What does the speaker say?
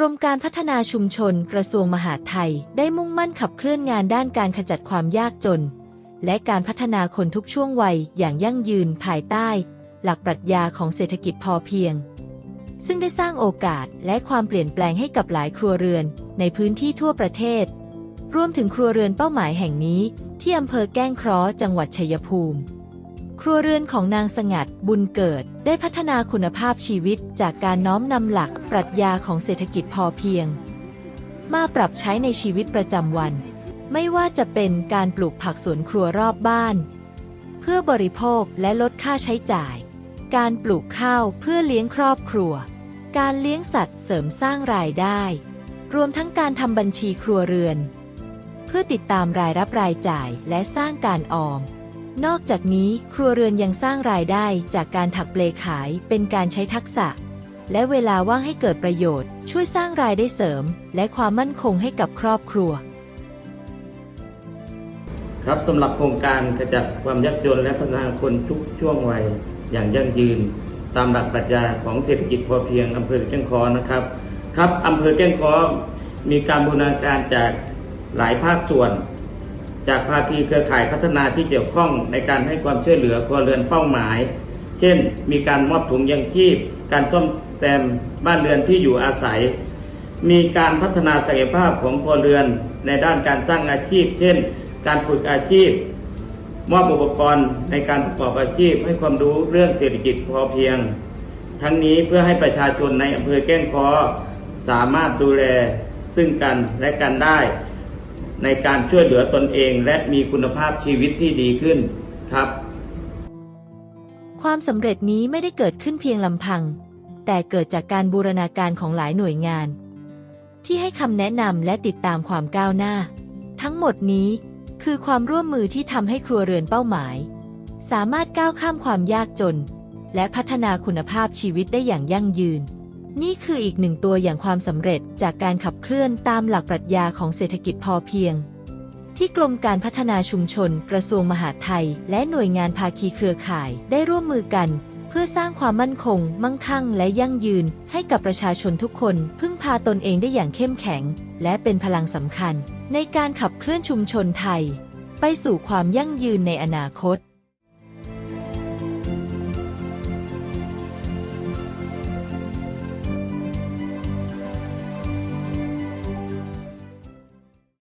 กรมการพัฒนาชุมชนกระทรวงมหาดไทย ได้มุ่งมั่นขับเคลื่อนงานด้านการขจัดความยากจน และการพัฒนาคนทุกช่วงวัยอย่างยั่งยืนภายใต้ หลักปรัชญาของเศรษฐกิจพอเพียง ซึ่งได้สร้างโอกาสและความเปลี่ยนแปลงให้กับหลายครัวเรือนในพื้นที่ทั่วประเทศ รวมถึงครัวเรือนเป้าหมายแห่งนี้ ที่อำเภอแก้งเคราะห์จังหวัดชัยภูมิ ครัวเรือนของนางสงัดบุญเกิดได้พัฒนาคุณภาพชีวิตจากการน้อมนำหลักปรัชญาของเศรษฐกิจพอเพียง มาปรับใช้ในชีวิตประจำวัน ไม่ว่าจะเป็นการปลูกผักสวนครัวรอบบ้าน เพื่อบริโภคและลดค่าใช้จ่าย การปลูกข้าวเพื่อเลี้ยงครอบครัว การเลี้ยงสัตว์เสริมสร้างรายได้ รวมทั้งการทำบัญชีครัวเรือน เพื่อติดตามรายรับรายจ่ายและสร้างการออม นอกจากนี้ครัวเรือนยังสร้างรายได้จากการถักเปลขายเป็นการใช้ทักษะ และเวลาว่างให้เกิดประโยชน์ ช่วยสร้างรายได้เสริม และความมั่นคงให้กับครอบครัว ครับสำหรับโครงการขจัดความยากจนและพัฒนาคนทุกช่วงวัยอย่างยั่งยืน ตามหลักปรัชญาของเศรษฐกิจพอเพียงอำเภอแก้งคอนะครับ ครับอำเภอแก้งคอมีการบูรณาการจากหลายภาคส่วน จากภาคีเครือข่ายพัฒนาที่เกี่ยวข้องในการให้ความช่วยเหลือครัวเรือนเป้าหมาย เช่น มีการมอบถุงยังชีพ การซ่อมแซมบ้านเรือนที่อยู่อาศัย มีการพัฒนาศักยภาพของครัวเรือนในด้านการสร้างอาชีพ เช่น การฝึกอาชีพ มอบอุปกรณ์ในการประกอบอาชีพ ให้ความรู้เรื่องเศรษฐกิจพอเพียง ทั้งนี้เพื่อให้ประชาชนในอำเภอแก้งคอสามารถดูแลซึ่งกันและกันได้ ในการช่วยเหลือตนเองและมีคุณภาพชีวิตที่ดีขึ้นครับ ความสำเร็จนี้ไม่ได้เกิดขึ้นเพียงลำพัง แต่เกิดจากการบูรณาการของหลายหน่วยงาน ที่ให้คำแนะนำและติดตามความก้าวหน้า ทั้งหมดนี้คือความร่วมมือที่ทำให้ครัวเรือนเป้าหมาย สามารถก้าวข้ามความยากจน และพัฒนาคุณภาพชีวิตได้อย่างยั่งยืน นี่คืออีกหนึ่งตัวอย่างความสำเร็จจากการขับเคลื่อนตามหลักปรัชญาของเศรษฐกิจพอเพียง ที่กรมการพัฒนาชุมชน กระทรวงมหาดไทย และหน่วยงานภาคีเครือข่ายได้ร่วมมือกัน เพื่อสร้างความมั่นคง มั่งคั่ง และยั่งยืน ให้กับประชาชนทุกคน พึ่งพาตนเองได้อย่างเข้มแข็ง และเป็นพลังสำคัญ ในการขับเคลื่อนชุมชนไทย ไปสู่ความยั่งยืนในอนาคต